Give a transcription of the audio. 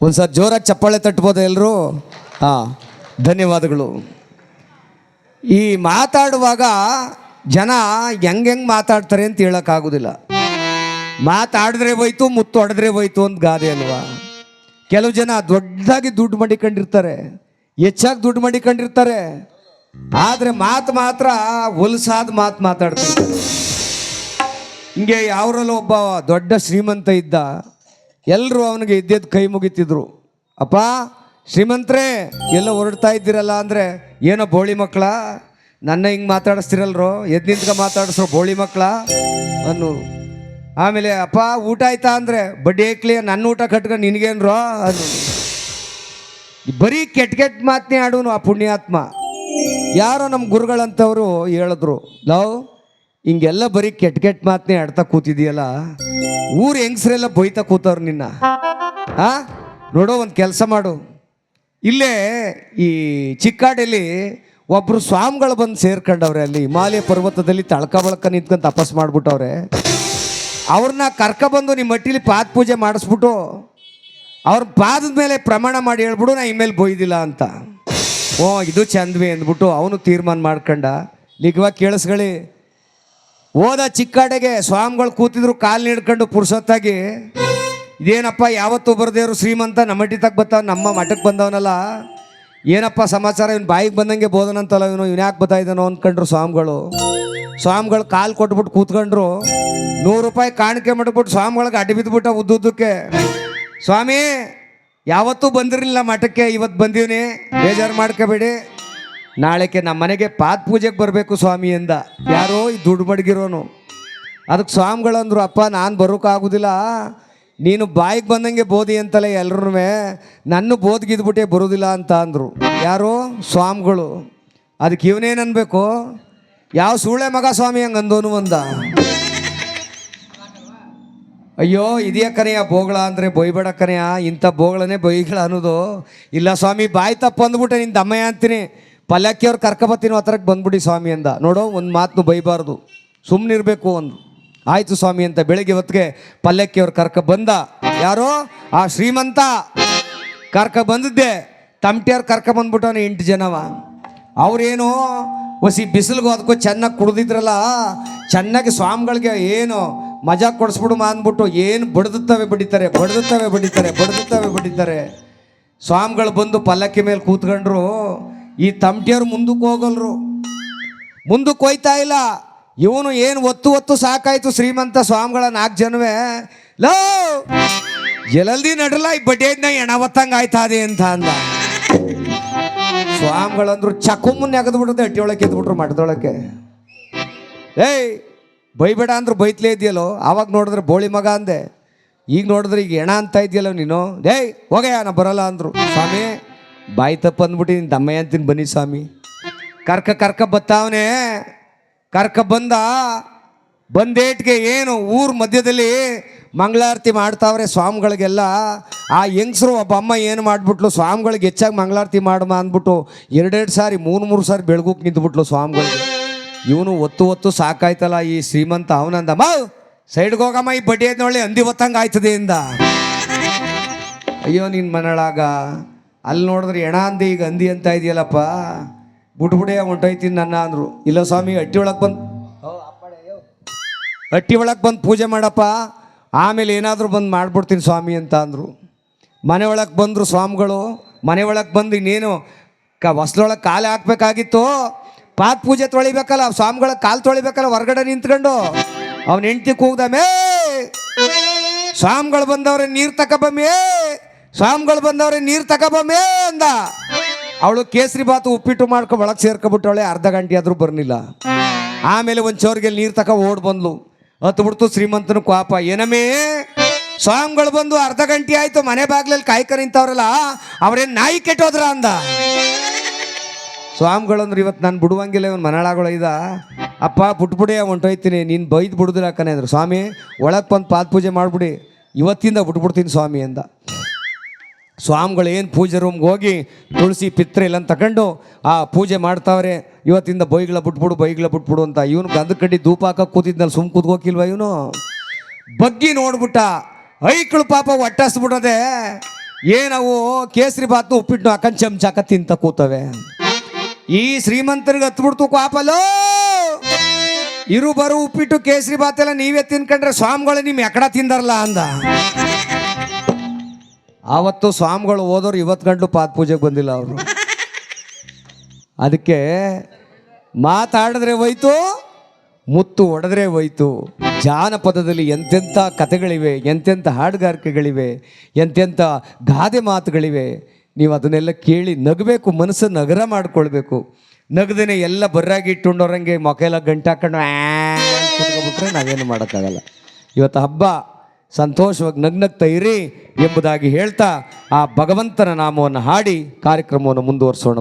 ಒಂದ್ಸಲ ಜೋರಾಗಿ ಚಪ್ಪಾಳೆ ತಟ್ಬೋದ ಎಲ್ಲರೂ ಹಾಂ, ಧನ್ಯವಾದಗಳು. ಈ ಮಾತಾಡುವಾಗ ಜನ ಹೆಂಗೆ ಹೆಂಗೆ ಮಾತಾಡ್ತಾರೆ ಅಂತ ಹೇಳೋಕ್ಕಾಗೋದಿಲ್ಲ. ಮಾತಾಡಿದ್ರೆ ಹೋಯ್ತು, ಮುತ್ತು ಹೊಡೆದ್ರೆ ಹೋಯ್ತು ಅಂತ ಗಾದೆ ಅಲ್ವಾ? ಕೆಲವು ಜನ ದೊಡ್ಡದಾಗಿ ದುಡ್ಡು ಮಡಿಕೊಂಡಿರ್ತಾರೆ, ಹೆಚ್ಚಾಗಿ ದುಡ್ಡು ಮಡಿಕೊಂಡಿರ್ತಾರೆ, ಆದರೆ ಮಾತು ಮಾತ್ರ ಹೊಲಸಾದ ಮಾತು ಮಾತಾಡ್ತಾರೆ ಹಿಂಗೆ ಯಾವ್ರಲ್ಲಿ ಒಬ್ಬ ದೊಡ್ಡ ಶ್ರೀಮಂತ ಇದ್ದ ಎಲ್ಲರೂ ಅವನಿಗೆ ಇದ್ದದ್ದು ಕೈ ಮುಗಿತಿದ್ರು. ಅಪ್ಪ, ಶ್ರೀಮಂತ್ರೇ, ಎಲ್ಲ ಹೊರಡ್ತಾ ಇದ್ದೀರಲ್ಲ ಅಂದರೆ ಏನೋ ಬೋಳಿ ಮಕ್ಕಳ? ನನ್ನ ಹಿಂಗೆ ಮಾತಾಡಿಸ್ತಿರಲ್ರೋ? ಎದ್ದು ನಿಂತ್ಕ ಮಾತಾಡಿಸ್ರೋ ಬೋಳಿ ಮಕ್ಕಳ? ಅನ್ನೋರು. ಆಮೇಲೆ, ಅಪ್ಪ, ಊಟ ಆಯ್ತಾ ಅಂದರೆ? ಬಡ್ಡಿ ಏಕ್ಲಿ, ನನ್ನ ಊಟ ಕಟ್ಕೊಂಡು ನಿನಗೇನ್ರೋ? ಅನ್ನು ಬರೀ ಕೆಟ್ಟ ಕೆಟ್ಟ ಮಾತನ್ನೇ ಆಡೋನು ಆ ಪುಣ್ಯಾತ್ಮ. ಯಾರೋ ನಮ್ಮ ಗುರುಗಳಂತವರು ಹೇಳಿದ್ರು. ಲವ್ ಹಿಂಗೆಲ್ಲ ಬರೀ ಕೆಟ್ಟ ಕೆಟ್ಟ ಮಾತನ್ನೇ ಆಡ್ತಾ ಕೂತಿದೀಯಲ್ಲ ಊರ್ ಹೆಂಗಸ್ರೆಲ್ಲ ಬೈತಾ ಕೂತವ್ರು ನಿನ್ನ? ಆ? ನೋಡೋ, ಒಂದು ಕೆಲಸ ಮಾಡು. ಇಲ್ಲೇ ಈ ಚಿಕ್ಕಾಡಲ್ಲಿ ಒಬ್ಬರು ಸ್ವಾಮಿಗಳು ಬಂದು ಸೇರ್ಕೊಂಡವ್ರೆ ಅಲ್ಲಿ, ಹಿಮಾಲಯ ಪರ್ವತದಲ್ಲಿ ತಳ್ಕ ಬಳಕ ನಿಂತ್ಕೊಂಡು ತಪಸ್ ಮಾಡಿಬಿಟ್ಟವ್ರೆ. ಅವ್ರನ್ನ ಕರ್ಕೊಬಂದು ನಿಮ್ಮ ಮಟ್ಟಿಲಿ ಪಾದ ಪೂಜೆ ಮಾಡಿಸ್ಬಿಟ್ಟು, ಅವ್ರ ಪಾದದ ಮೇಲೆ ಪ್ರಮಾಣ ಮಾಡಿ ಹೇಳ್ಬಿಡು, ನಾ ಇಮೇಲೆ ಬೊಯ್ದಿಲ್ಲ ಅಂತ. ಓ, ಇದು ಚಂದ್ವಿ ಅಂದ್ಬಿಟ್ಟು ಅವನು ತೀರ್ಮಾನ ಮಾಡ್ಕೊಂಡ. ನಿಗವಾಗಿ ಕೇಳಿಸ್ಕೊಳ್ಳಿ. ಹೋದ ಚಿಕ್ಕಾಡೆಗೆ ಸ್ವಾಮಿಗಳು ಕೂತಿದ್ರು ಕಾಲು ನೀಡ್ಕೊಂಡು ಪುರ್ಸೊತ್ತಾಗಿ, ಇದೇನಪ್ಪ, ಯಾವತ್ತೂ ಬರ್ದೇವ್ರು ಶ್ರೀಮಂತ ನಮ್ಮ ತಕ್ಕ ಬತ್ತ ನಮ್ಮ ಮಠಕ್ಕೆ ಬಂದವನಲ್ಲ? ಏನಪ್ಪ ಸಮಾಚಾರ, ಇವ್ನು ಬಾಯಿಗೆ ಬಂದಂಗೆ ಬೋದನಂತಲ್ಲ ಇವನು ಇವನು ಯಾಕೆ ಬರ್ತಾ ಇದ್ದಾನೋ ಅಂದ್ಕೊಂಡ್ರು ಸ್ವಾಮಿಗಳು. ಸ್ವಾಮಿಗಳು ಕಾಲು ಕೊಟ್ಬಿಟ್ಟು ಕೂತ್ಕೊಂಡ್ರು. ನೂರು ರೂಪಾಯಿ ಕಾಣಿಕೆ ಮಾಡ್ಬಿಟ್ಟು ಸ್ವಾಮಿಗಳಿಗೆ ಅಡ್ಡಿ ಬಿದ್ದುಬಿಟ್ಟ ಉದ್ದುದ್ದಕ್ಕೆ. ಸ್ವಾಮಿ, ಯಾವತ್ತೂ ಬಂದಿರಲಿಲ್ಲ ಮಠಕ್ಕೆ, ಇವತ್ತು ಬಂದೀವ್ನಿ. ಬೇಜಾರು ಮಾಡ್ಕೋಬೇಡಿ. ನಾಳೆಗೆ ನಮ್ಮ ಮನೆಗೆ ಪಾದ ಪೂಜೆಗೆ ಬರಬೇಕು ಸ್ವಾಮಿ ಎಂದ ಯಾರೋ ಈ ದುಡ್ಡು ಮಡಗಿರೋನು. ಅದಕ್ಕೆ ಸ್ವಾಮಿಗಳಂದ್ರು ಅಪ್ಪ, ನಾನು ಬರೋಕ್ಕಾಗೋದಿಲ್ಲ ನೀನು ಬಾಯಿಗೆ ಬಂದಂಗೆ ಬೋಧಿ ಅಂತಲೇ ಎಲ್ರೂ ನನ್ನ ಬೋದ್ಗಿದ್ಬಿಟ್ಟೆ ಬರೋದಿಲ್ಲ ಅಂತ ಅಂದರು. ಯಾರು? ಸ್ವಾಮಿಗಳು. ಅದಕ್ಕೆ ಇವನೇನು ಅನ್ಬೇಕು? ಯಾವ ಸೂಳೆ ಮಗ ಸ್ವಾಮಿ ಹಂಗೆ ಅಂದೋನು ಅಂದ. ಅಯ್ಯೋ ಇದೆಯ ಕನೆಯ ಬೋಗಳ ಅಂದರೆ ಬೊಯ್ಬೇಡ ಕನೆಯ. ಇಂಥ ಬೋಗಳನ್ನೇ ಬೊಯ್ಗಳ ಅನ್ನೋದು. ಇಲ್ಲ ಸ್ವಾಮಿ, ಬಾಯಿ ತಪ್ಪು ಅಂದ್ಬಿಟ್ಟೆ ನಿನ್ನ ದಮ್ಮಯ್ಯ ಅಂತೀನಿ. ಪಲ್ಲಕ್ಕಿಯವ್ರು ಕರ್ಕೊಬತ್ತೀನಿ ಹತ್ರಕ್ಕೆ ಬಂದ್ಬಿಡಿ ಸ್ವಾಮಿ ಅಂದ. ನೋಡೋ, ಒಂದು ಮಾತನ್ನು ಬೈಬಾರ್ದು. ಸುಮ್ಮನಿರಬೇಕು ಒಂದು ಆಯಿತು ಸ್ವಾಮಿ ಅಂತ ಬೆಳಗ್ಗೆ ಹೊತ್ತಿಗೆ ಪಲ್ಲಕ್ಕಿಯವ್ರು ಕರ್ಕ ಬಂದ. ಯಾರೋ? ಆ ಶ್ರೀಮಂತ. ಕರ್ಕ ಬಂದಿದ್ದೆ. ತಮಟಿಯವ್ರು ಕರ್ಕ ಬಂದ್ಬಿಟ್ಟವನು ಎಂಟು ಜನವ. ಅವ್ರೇನು ಒಸಿ ಬಿಸಿಲಿಗೆ ಅದಕ್ಕೂ ಚೆನ್ನಾಗಿ ಕುಡಿದಿದ್ರಲ್ಲ, ಚೆನ್ನಾಗಿ ಸ್ವಾಮಿಗಳಿಗೆ ಏನು ಮಜಾ ಕೊಡಿಸ್ಬಿಡು ಅಂದ್ಬಿಟ್ಟು ಏನು ಬಡ್ದುತ್ತವೆ ಬಡಿತಾರೆ ಬಡ್ದುತ್ತವೆ ಬಡಿತಾರೆ ಬಡ್ದುತ್ತವೆ ಬಡಿತಾರೆ. ಸ್ವಾಮಿಗಳು ಬಂದು ಪಲ್ಲಕ್ಕಿ ಮೇಲೆ ಕೂತ್ಕೊಂಡ್ರು. ಈ ತಮಟಿಯವ್ರು ಮುಂದಕ್ಕೆ ಹೋಗಲ್ರು. ಮುಂದಕ್ಕೆ ಹೋಯ್ತಾ ಇಲ್ಲ. ಇವನು ಏನು ಒತ್ತು ಒತ್ತು ಸಾಕಾಯ್ತು ಶ್ರೀಮಂತ ಸ್ವಾಮಿಗಳ ನಾಲ್ಕು ಜನವೇ. ಲೋ ಎಲ್ಲಿ ನಡಲ್ಲ ಈ ಬಡ್ಡಿಯನ್ನ ಎಣ ಒತ್ತಂಗೆ ಆಯ್ತಾ ಅದೇ ಅಂತ ಅಂದ. ಸ್ವಾಮಿಗಳಂದ್ರು ಚಕುಮ್ಮನ್ ಎಗದು ಬಿಡೋದು ಅಟ್ಟಿ ಎದ್ಬಿಟ್ರು ಮಠದೊಳಕ್ಕೆ ಏಯ್, ಬೈಬೇಡ ಅಂದ್ರು ಬೈತ್ಲೇ ಇದೆಯಲ್ಲೋ, ಆವಾಗ ನೋಡಿದ್ರೆ ಬೋಳಿ ಮಗ ಅಂದೆ. ಈಗ ನೋಡಿದ್ರೆ ಈಗ ಎಣ ಅಂತ ಇದೆಯಲ್ಲ ನೀನು. ಏಯ್, ಹೋಗಯ್ಯ, ನಾ ಬರಲ್ಲ ಅಂದರು. ಸ್ವಾಮಿ ಬಾಯಿ ತಪ್ಪಂದ್ಬಿಟ್ಟು ನೀನು ದಮ್ಮಯ್ಯ ಅಂತೀನಿ ಬನ್ನಿ ಸ್ವಾಮಿ. ಕರ್ಕ ಕರ್ಕ ಬತ್ತಾವನೆ, ಕರ್ಕ ಬಂದ, ಬಂದೇಟ್ಗೆ ಏನು ಊರ್ ಮಧ್ಯದಲ್ಲಿ ಮಂಗಳಾರತಿ ಮಾಡ್ತಾವ್ರೆ ಸ್ವಾಮಿಗಳಿಗೆಲ್ಲ. ಆ ಹೆಂಗಸರು ಒಬ್ಬ ಅಮ್ಮ ಏನು ಮಾಡಿಬಿಟ್ಲು, ಸ್ವಾಮಿಗಳಿಗೆ ಹೆಚ್ಚಾಗಿ ಮಂಗಳಾರತಿ ಮಾಡಮ್ಮ ಅಂದ್ಬಿಟ್ಟು ಎರಡೆರಡು ಸಾರಿ, ಮೂರು ಮೂರು ಸಾರಿ ಬೆಳಗುಕ್ಕೆ ನಿಂತ್ಬಿಟ್ಲು ಸ್ವಾಮಿಗಳಿಗೆ. ಇವನು ಒತ್ತು ಒತ್ತು ಸಾಕಾಯ್ತಲ್ಲ ಈ ಶ್ರೀಮಂತ ಅವನಂದ, ಮಾ ಸೈಡ್ಗೆ ಹೋಗಮ್ಮ, ಈ ಬಡ್ಡಿ ನೋಡಿ ಅಂದಿ ಒತ್ತಂಗೆ ಆಯ್ತದೆ ಇಂದ. ಅಯ್ಯೋ ನಿನ್ನ ಮನಳಾಗ. ಅಲ್ಲಿ ನೋಡಿದ್ರೆ ಎಣ ಅಂದಿ ಈಗ ಅಂದಿ ಅಂತ ಇದೆಯಲ್ಲಪ್ಪ. ಬುಟ್ಬುಡೇ ಹೊಂಟೋಯ್ತೀನಿ ನನ್ನ ಅಂದರು. ಇಲ್ಲ ಸ್ವಾಮಿ, ಹಟ್ಟಿ ಒಳಗೆ ಬಂದು. ಹಟ್ಟಿ ಒಳಗೆ ಬಂದು ಪೂಜೆ ಮಾಡಪ್ಪ. ಆಮೇಲೆ ಏನಾದರೂ ಬಂದು ಮಾಡಿಬಿಡ್ತೀನಿ ಸ್ವಾಮಿ ಅಂತ ಅಂದರು. ಮನೆ ಒಳಗೆ ಬಂದರು ಸ್ವಾಮಿಗಳು. ಮನೆ ಒಳಗೆ ಬಂದು ಇನ್ನೇನು ಕ ಹೊಸ್ಲೊಳಗೆ ಕಾಲು ಹಾಕ್ಬೇಕಾಗಿತ್ತು. ಪಾತ್ ಪೂಜೆ ತೊಳಿಬೇಕಲ್ಲ, ಸ್ವಾಮಿಗಳ ಕಾಲು ತೊಳಿಬೇಕಲ್ಲ ಹೊರಗಡೆ ನಿಂತ್ಕೊಂಡು. ಅವ್ನ ಹೆಂಡ್ತಿ ಕೂಗ್ದಮೇ ಸ್ವಾಮಿಗಳು ಬಂದವ್ರೆ, ನೀರು ತಗೊಬಮ್ಮೆ ಸ್ವಾಮಿಗಳು ಬಂದವ್ರಿ, ನೀರು ತಗೊಬಮ್ಮೆ ಅಂದ. ಅವಳು ಕೇಸರಿ ಬಾತು ಉಪ್ಪಿಟ್ಟು ಮಾಡ್ಕೊ ಒಳಗೆ ಸೇರ್ಕೊಬಿಟ್ಟವಳೆ, ಅರ್ಧ ಗಂಟೆ ಆದರೂ ಬರ್ಲಿಲ್ಲ. ಆಮೇಲೆ ಒಂದು ಚೋರ್ಗೆ ನೀರು ತಕ ಓಡ್ ಬಂದ್ಲು. ಹತ್ತು ಬಿಡ್ತು ಶ್ರೀಮಂತನ ಕ್ವಾಪ. ಏನಮೇ ಸ್ವಾಮಿಗಳು ಬಂದು ಅರ್ಧ ಗಂಟೆ ಆಯ್ತು, ಮನೆ ಬಾಗ್ಲಲ್ಲಿ ಕಾಯ್ಕರಿ ನಿಂತವ್ರಲ್ಲ, ಅವ್ರೇನು ನಾಯಿ ಕೆಟ್ಟೋದ್ರ ಅಂದ. ಸ್ವಾಮಿಗಳಂದ್ರೆ ಇವತ್ತು ನಾನು ಬಿಡುವಂಗಿಲ್ಲ, ಇವನು ಮನಳಾಗಳು ಇದ. ಅಪ್ಪ ಬಿಟ್ಬಿಡಿ ಹೊಂಟೋಯ್ತೀನಿ, ನೀನು ಬೈದು ಬಿಡುದಿಲ್ಲ ಕಣೆ ಅಂದ್ರು. ಸ್ವಾಮಿ, ಒಳಗೆ ಬಂದು ಪಾದ ಪೂಜೆ ಮಾಡಿಬಿಡಿ. ಇವತ್ತಿಂದ ಬಿಟ್ಬಿಡ್ತೀನಿ ಸ್ವಾಮಿ ಅಂದ. ಸ್ವಾಮಿಗಳು ಏನು ಪೂಜೆ ರೂಮ್ಗೆ ಹೋಗಿ ತುಳಸಿ ಪಿತ್ರೆ ಇಲ್ಲ ತಗೊಂಡು ಆ ಪೂಜೆ ಮಾಡ್ತಾವ್ರೆ. ಇವತ್ತಿಂದ ಬೈಗಳ ಬಿಟ್ಬಿಡು ಬೈಗಳ ಬಿಟ್ಬಿಡು ಅಂತ ಇವನು ಗಂಧ ಕಡ್ಡಿ ಧೂಪ ಹಾಕಕ್ಕೆ ಕೂತಿದ್ನಲ್ಲಿ, ಸುಮ್ ಕೂತ್ಕೋಕಿಲ್ವ ಇವನು? ಬಗ್ಗಿ ನೋಡ್ಬಿಟ್ಟ. ಐಕ್ಳು ಪಾಪ ಒಟ್ಟಾಸ್ಬಿಡೋದೆ. ಏನವು ಕೇಸರಿ ಬಾತು ಉಪ್ಪಿಟ್ಟು ಹಾಕೊಂಡು ಚಮಚ ಹಾಕ ತಿಂತ ಕೂತವೆ. ಈ ಶ್ರೀಮಂತರಿಗೆ ಹತ್ಬಿಡ್ತು ಕಾಪಲ್ಲೋ ಇರು ಬರು ಉಪ್ಪಿಟ್ಟು ಕೇಸರಿ ಬಾತೆಲ್ಲ ನೀವೇ ತಿನ್ಕೊಂಡ್ರೆ ಸ್ವಾಮಿಗಳು ನಿಮ್ ಎಕಡ ತಿಂದಾರಲ್ಲ ಅಂದ. ಆವತ್ತು ಸ್ವಾಮಿಗಳು ಓದೋರು ಇವತ್ತು ಗಂಟು ಪಾದ ಪೂಜೆಗೆ ಬಂದಿಲ್ಲ ಅವರು. ಅದಕ್ಕೆ ಮಾತಾಡಿದ್ರೆ ಹೋಯ್ತು, ಮುತ್ತು ಒಡೆದ್ರೆ ಹೋಯ್ತು. ಜಾನಪದದಲ್ಲಿ ಎಂತೆಂಥ ಕಥೆಗಳಿವೆ, ಎಂತೆಂಥ ಹಾಡುಗಾರಿಕೆಗಳಿವೆ, ಎಂತೆಂಥ ಗಾದೆ ಮಾತುಗಳಿವೆ. ನೀವು ಅದನ್ನೆಲ್ಲ ಕೇಳಿ ನಗಬೇಕು ಮನಸ್ಸು ನಗರ ಮಾಡ್ಕೊಳ್ಬೇಕು. ನಗದೇನೆ ಎಲ್ಲ ಬರ್ರಾಗಿ ಇಟ್ಟುಕೊಂಡವ್ರಂಗೆ ಮೊಕೆಲ್ಲ ಗಂಟು ಹಾಕೊಂಡು ನಾವೇನು ಮಾಡೋಕ್ಕಾಗಲ್ಲ. ಇವತ್ತು ಹಬ್ಬ. ಸಂತೋಷವಾಗಿ ನಗ್ನಗ್ತಾ ಇರಿ ಎಂಬುದಾಗಿ ಹೇಳ್ತಾ ಆ ಭಗವಂತನ ನಾಮವನ್ನು ಹಾಡಿ ಕಾರ್ಯಕ್ರಮವನ್ನು ಮುಂದುವರಿಸೋಣ.